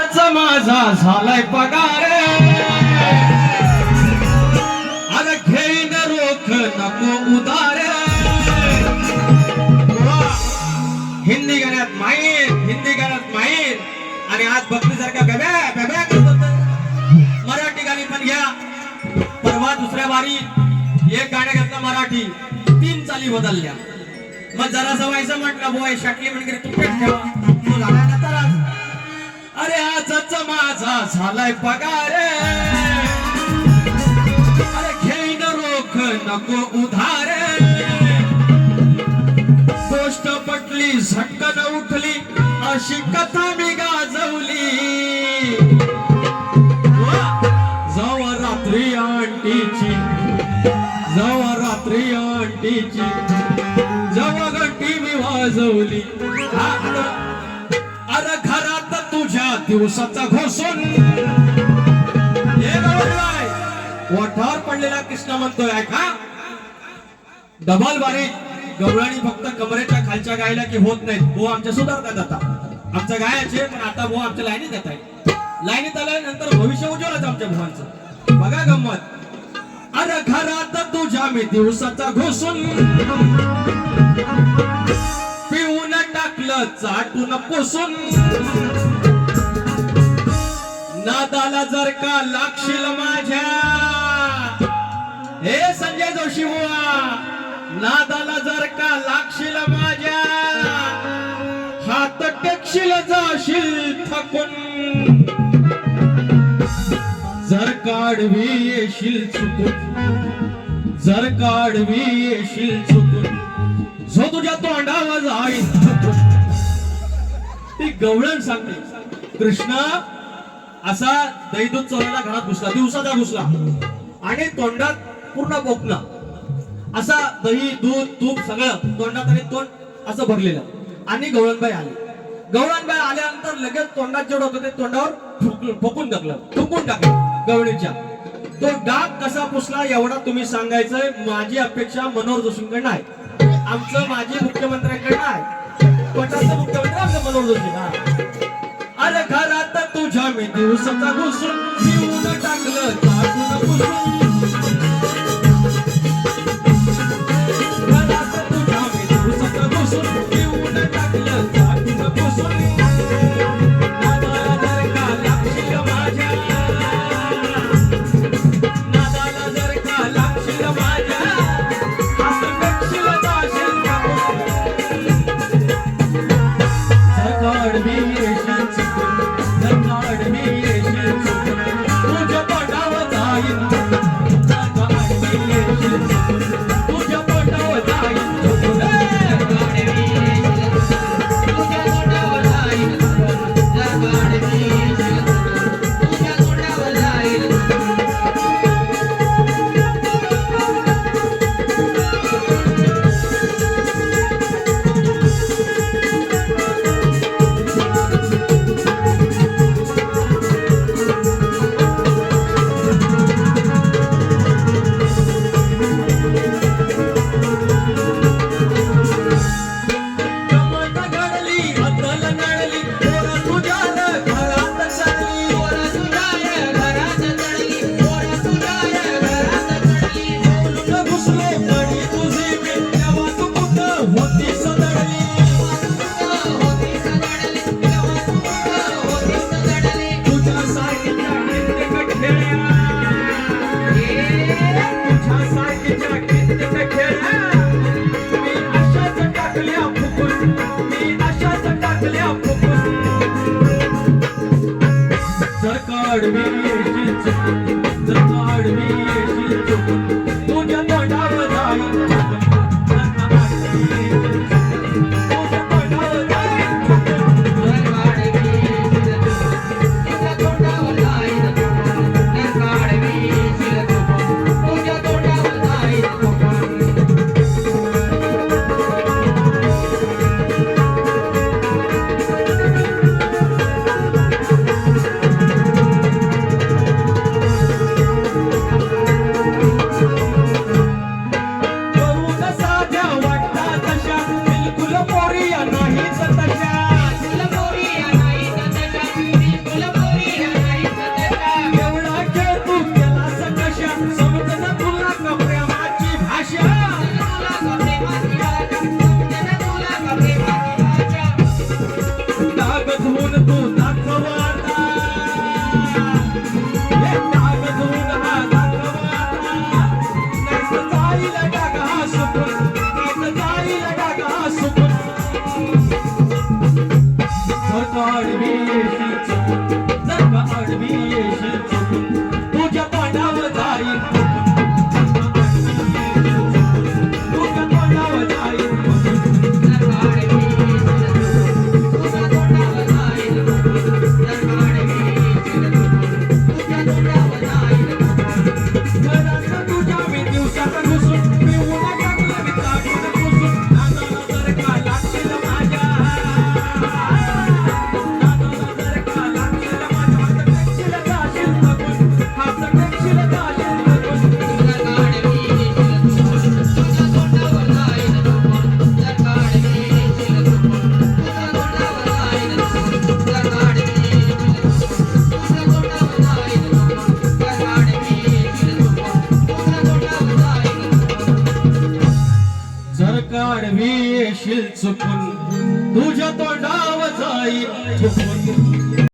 माझा झालाय पगार. अरे घेईन रोख नको उदार हिंदी गाण्यात माहीत हिंदी गाण्यात माहीत. आणि आज भक्तीसारख्या बेब्या बेब्या करत मराठी गाणी पण घ्या. परवा दुसऱ्या वारी एक गाणं घेतलं मराठी. तीन चाली बदलल्या. मग जरा व्हायचं म्हटलं बोय शाटली म्हणजे तुपेट ठेवा. तो झाला अरे आजच माझा झालाय पगार. अरे घेईन रोख नको उधार. गोष्ट पटली झटकन उठली अशी कथा मी गाजवली. जवा रात्री आंटीची. जवा रात्री आंटीची. जवा घंटी मी वाजवली. अरे खरा आजच्या दिवसाचा घोसून हे पडलेला कृष्ण म्हणतोय का डबल बारीक गवळणी फक्त कमरेच्या खालच्या गायला की होत नाहीत. भाऊ आमच्या सुधारतात आता. आमच्या गायाचे पण आता भाऊ आमच्या लाईनीत येत आहे लाईनीत आल्यानंतर भविष्य उज्ज्वलच आमच्या भावांचं. बघा गंमत. अरे घरात तुझ्या मी दिवसाचा घोसून पिऊन टाकलं चाटून पुसून. नादाला जर का लागशील माझ्या. हे संजय जोशी बुवा नादाला जर का लागशील माझ्या हात टेकशील जाशील थकून. जर काढवी येशील चुकून जर काढवी येशील चुकून जो तुझ्या तोंडावर जाईल ती गवळण सांगते कृष्णा असा दही दूध चोरायला घरात घुसला दिवसाचा घुसला. आणि तोंडात पूर्ण बोकना असा दही दूध तूप सगळं तोंडात आणि तोंड असं भरलेलं. आणि गवळणबाई आली. गवळणबाई आल्यानंतर लगेच तोंडात जेवढं होतं ते तोंडावर ठुक- ठोकून टाकलं. ठुकून टाकलं गवळीच्या. तो डाग कसा पुसला एवढा तुम्ही सांगायचंय माझी अपेक्षा मनोहर जोशींकडनं आहे आमचं माजी मुख्यमंत्र्यांकडनं आहे पटाचं मुख्यमंत्री आमचं मनोहर जोशी. मी दिवसाचा घुसून मी पिऊन टाकलं काढवी येशील चुकून तुझ्या तोंडावर जाई चुकून.